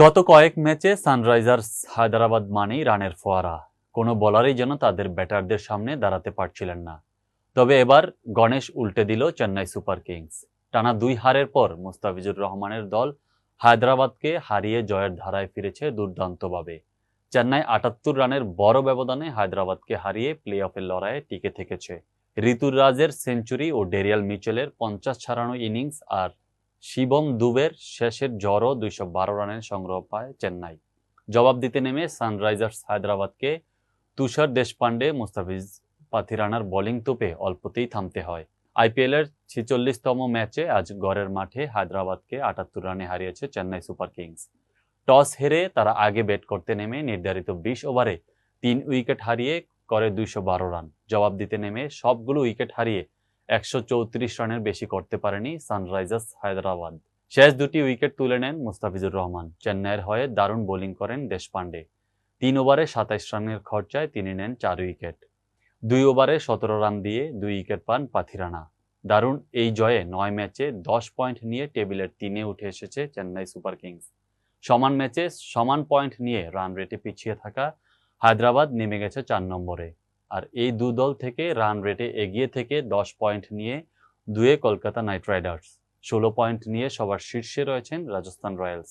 গত কয়েক ম্যাচে সানরাইজার্স হায়দ্রাবাদ মানেই রানের ফোয়ারা। কোনো বলারই যেন তাদের ব্যাটারদের সামনে দাঁড়াতে পারছিলেন না। তবে এবার গণেশ উল্টে দিল চেন্নাই সুপার কিংস। টানা দুই হারের পর মুস্তাফিজুর রহমানের দল হায়দ্রাবাদকে হারিয়ে জয়ের ধারায় ফিরেছে দুর্দান্তভাবে। চেন্নাই আটাত্তর রানের বড় ব্যবধানে হায়দ্রাবাদকে হারিয়ে প্লে অফের লড়াইয়ে টিকে থেকেছে। ঋতুরাজের সেঞ্চুরি ও ডেরিয়াল মিচেলের পঞ্চাশ ছাড়ানো ইনিংস আর শিবম দুবের শেষের জড়ো দুইশো বারো রানের সংগ্রহ পায় চেন্নাই। জবাব দিতে নেমে সানরাইজার্স হায়দ্রাবাদকে তুষার দেশপান্ডে মুস্তাফিজ পাথিরানার বোলিং তোপে অল্পতেই থামতে হয়। আইপিএলের ছিচল্লিশতম ম্যাচে আজ গড়ের মাঠে হায়দ্রাবাদকে আটাত্তর রানে হারিয়েছে চেন্নাই সুপার কিংস। টস হেরে তারা আগে ব্যাট করতে নেমে নির্ধারিত বিশ ওভারে তিন উইকেট হারিয়ে করে দুইশো বারো রান। জবাব দিতে নেমে সবগুলো উইকেট হারিয়ে একশো চৌত্রিশ রানের বেশি করতে পারেনি সানরাইজার্স হায়দ্রাবাদ। শেষ দুটি উইকেট তুলে নেন মুস্তাফিজুর রহমান। চেন্নাইয়ের হয়ে দারুণ বোলিং করেন দেশপান্ডে তিন ওভারে সাতাইশ রানের খরচায় তিনি নেন চার উইকেট। দুই ওভারে সতেরো রান দিয়ে দুই উইকেট পান পাথিরানা দারুণ এই জয়ে নয় ম্যাচে দশ পয়েন্ট নিয়ে টেবিলের তিনে উঠে এসেছে চেন্নাই সুপার কিংস। সমান ম্যাচে সমান পয়েন্ট নিয়ে রান রেটে পিছিয়ে থাকা হায়দ্রাবাদ নেমে গেছে চার নম্বরে। আর এই দু দল থেকে রান রেটে এগিয়ে থেকে দশ পয়েন্ট নিয়ে দুয়ে কলকাতা নাইট রাইডার্স। ষোলো পয়েন্ট নিয়ে সবার শীর্ষে রয়েছেন রাজস্থান রয়্যালস।